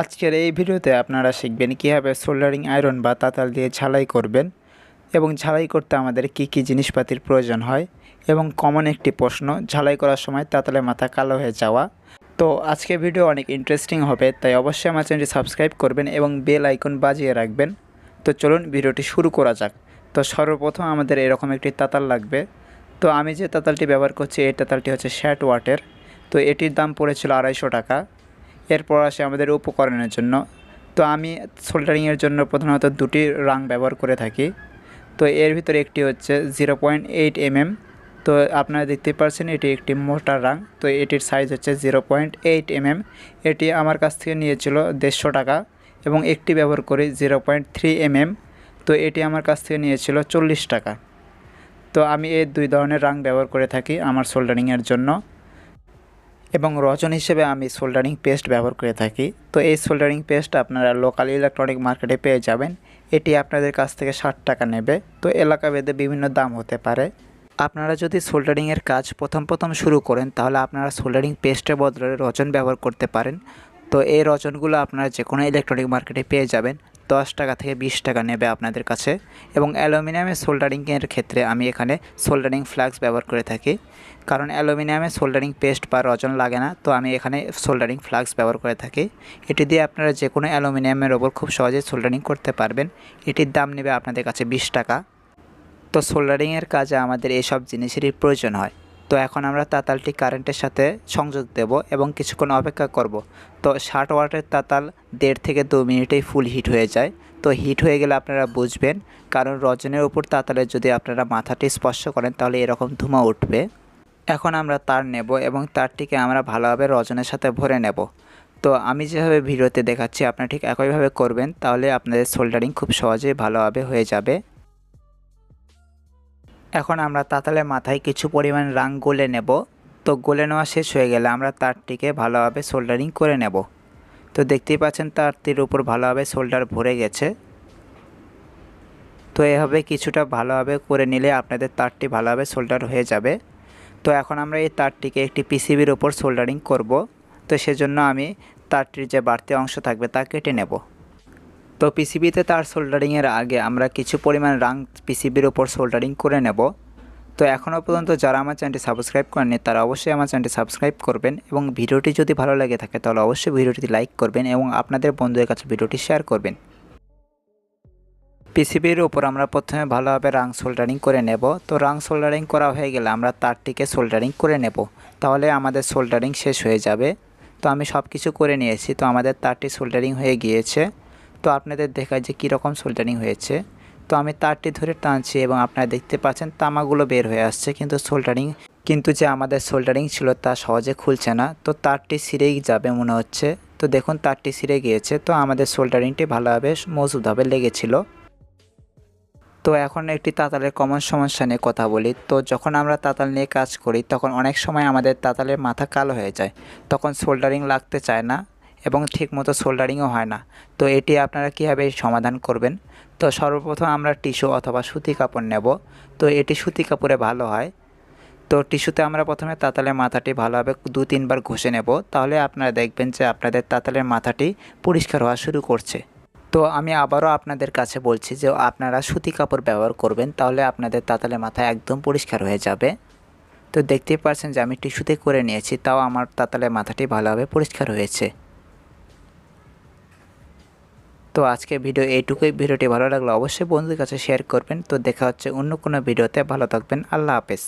আজকের এই ভিডিওতে আপনারা শিখবেন কীভাবে সোল্ডারিং আয়রন বা তাতাল দিয়ে ঝালাই করবেন এবং ঝালাই করতে আমাদের কি কি জিনিসপাতির প্রয়োজন হয় এবং কমন একটি প্রশ্ন, ঝালাই করার সময় তাতালের মাথা কালো হয়ে যাওয়া। তো আজকে ভিডিও অনেক ইন্টারেস্টিং হবে, তাই অবশ্যই আমার চ্যানেলটি সাবস্ক্রাইব করবেন এবং বেল আইকন বাজিয়ে রাখবেন। তো চলুন ভিডিওটি শুরু করা যাক। তো সর্বপ্রথম আমাদের এরকম একটি তাতাল লাগবে। তো আমি যে তাতালটি ব্যবহার করছি, এই তাতালটি হচ্ছে শ্যাট ওয়াটের তো এটির দাম পড়েছিল আড়াইশো টাকা। এরপর আসে আমাদের উপকরণের জন্য। তো আমি সোল্ডারিংয়ের জন্য প্রধানত দুটি রাং ব্যবহার করে থাকি। তো এর ভিতরে একটি হচ্ছে জিরো পয়েন্ট এইট এমএম। তো আপনারা দেখতে পাচ্ছেন এটি একটি মোটা রাং। তো এটির সাইজ হচ্ছে জিরো পয়েন্ট এইট এমএম। এটি আমার কাছ থেকে নিয়েছিল দেড়শো টাকা এবং একটি ব্যবহার করি জিরো পয়েন্ট থ্রি এমএম। তো এটি আমার কাছ থেকে নিয়েছিল চল্লিশ টাকা। তো আমি এই দুই ধরনের রাং ব্যবহার করে থাকি আমার সোল্ডারিংয়ের জন্য। এবং রজন হিসেবে আমি সোল্ডারিং পেস্ট ব্যবহার করে থাকি। তো এই সোল্ডারিং পেস্ট আপনারা লোকাল ইলেকট্রনিক মার্কেটে পেয়ে যাবেন। এটি আপনাদের কাছ থেকে ষাট টাকা নেবে। তো এলাকা ভেদে বিভিন্ন দাম হতে পারে। আপনারা যদি সোল্ডারিংয়ের কাজ প্রথম প্রথম শুরু করেন, তাহলে আপনারা সোল্ডারিং পেস্টের বদলে রজন ব্যবহার করতে পারেন। তো এই রজনগুলো আপনারা যে কোনো ইলেকট্রনিক মার্কেটে পেয়ে যাবেন। দশ টাকা থেকে বিশ টাকা নেবে আপনাদের কাছে এবং অ্যালুমিনিয়ামের সোল্ডারিংয়ের ক্ষেত্রে আমি এখানে সোল্ডারিং ফ্ল্যাক্স ব্যবহার করে থাকি। কারণ অ্যালুমিনিয়ামে সোল্ডারিং পেস্ট বা রজন লাগে না, তো আমি এখানে সোল্ডারিং ফ্লাক্স ব্যবহার করে থাকি। এটি দিয়ে আপনারা যে কোনো অ্যালুমিনিয়ামের ওপর খুব সহজে সোল্ডারিং করতে পারবেন। এটির দাম নেবে আপনাদের কাছে বিশ টাকা। তো সোল্ডারিংয়ের কাজে আমাদের এসব জিনিসেরই প্রয়োজন হয়। তো এখন আমরা তাতালটি কারেন্টের সাথে সংযোগ দেব এবং কিছুক্ষণ অপেক্ষা করব। তো ষাট ওয়াটের তাতাল দেড় থেকে দু মিনিটেই ফুল হিট হয়ে যায়। তো হিট হয়ে গেলে আপনারা বুঝবেন, কারণ রজনের উপর তাতালের যদি আপনারা মাথাটি স্পর্শ করেন, তাহলে এরকম ধুমা উঠবে। এখন আমরা তার নেব এবং তারটিকে আমরা ভালোভাবে রজনের সাথে ভরে নেব। তো আমি যেভাবে ভিডিওতে দেখাচ্ছি, আপনারা ঠিক একইভাবে করবেন, তাহলে আপনাদের সোল্ডারিং খুব সহজেই ভালোভাবে হয়ে যাবে। এখন আমরা তাতালের মাথায় কিছু পরিমাণ রাং গলে নেব। তো গলে নেওয়া শেষ হয়ে গেলে আমরা তারটিকে ভালোভাবে সোল্ডারিং করে নেব। তো দেখতেই পাচ্ছেন তারটির উপর ভালোভাবে সোল্ডার ভরে গেছে। তো এভাবে কিছুটা ভালোভাবে করে নিলে আপনাদের তারটি ভালোভাবে সোল্ডার হয়ে যাবে। তো এখন আমরা এই তারটিকে একটি পিসিবির ওপর সোল্ডারিং করব। তো সেজন্য আমি তারটির যে বাড়তি অংশ থাকবে তা কেটে নেব। তো পিসিবিতে তার সোল্ডারিংয়ের আগে আমরা কিছু পরিমাণ রাং পিসিবির ওপর সোল্ডারিং করে নেব। তো এখনও পর্যন্ত যারা আমার চ্যানেলটি সাবস্ক্রাইব করেননি, তারা অবশ্যই আমার চ্যানেলটি সাবস্ক্রাইব করবেন এবং ভিডিওটি যদি ভালো লেগে থাকে, তাহলে অবশ্যই ভিডিওটি লাইক করবেন এবং আপনাদের বন্ধুদের কাছে ভিডিওটি শেয়ার করবেন। পিসিবির উপর আমরা প্রথমে ভালোভাবে রাং সোল্ডারিং করে নেব। তো রাং সোল্ডারিং করা হয়ে গেলে আমরা তারটিকে সোল্ডারিং করে নেব। তাহলে আমাদের সোল্ডারিং শেষ হয়ে যাবে। তো আমি সব কিছু করে নিয়েছি। তো আমাদের তারটি সোল্ডারিং হয়ে গিয়েছে। তো আপনাদের দেখায় যে কীরকম সোল্ডারিং হয়েছে। তো আমি তারটি ধরে টানছি এবং আপনারা দেখতে পাচ্ছেন তামাগুলো বের হয়ে আসছে, কিন্তু সোল্ডারিং, কিন্তু যে আমাদের সোল্ডারিং ছিল তা সহজে খুলছে না। তো তারটি ছিঁড়েই যাবে মনে হচ্ছে। তো দেখুন তারটি ছিঁড়ে গিয়েছে, তো আমাদের সোল্ডারিংটি ভালোভাবে মজবুতভাবে লেগেছিল। তো এখন একটি তাতালের কমন সমস্যা নিয়ে কথা বলি। তো যখন আমরা তাতাল নিয়ে কাজ করি, তখন অনেক সময় আমাদের তাতালের মাথা কালো হয়ে যায়। তখন সোল্ডারিং লাগতে চায় না। এবং ঠিকমতো সোল্ডারিংও হয় না। তো এটি আপনারা কীভাবে সমাধান করবেন? তো সর্বপ্রথম আমরা টিস্যু অথবা সুতি কাপড় নেব। তো এটি সুতি কাপড়ে ভালো হয়। তো টিস্যুতে আমরা প্রথমে তাতালের মাথাটি ভালোভাবে দু তিনবার ঘষে নেব। তাহলে আপনারা দেখবেন যে আপনাদের তাতালের মাথাটি পরিষ্কার হওয়া শুরু করছে। তো আমি আবারও আপনাদের কাছে বলছি যে আপনারা সুতি কাপড় ব্যবহার করবেন, তাহলে আপনাদের তাতালের মাথা একদম পরিষ্কার হয়ে যাবে। তো দেখতেই পাচ্ছেন যে আমি টিস্যুতে করে নিয়েছি, তাও আমার তাতালের মাথাটি ভালোভাবে পরিষ্কার হয়েছে। তো আজকে ভিডিও এইটুকুই। ভিডিওটি ভালো লাগলে অবশ্যই বন্ধুদের কাছে শেয়ার করবেন। তো দেখা হচ্ছে অন্য কোনো ভিডিওতে। ভালো থাকবেন। আল্লাহ হাফেজ।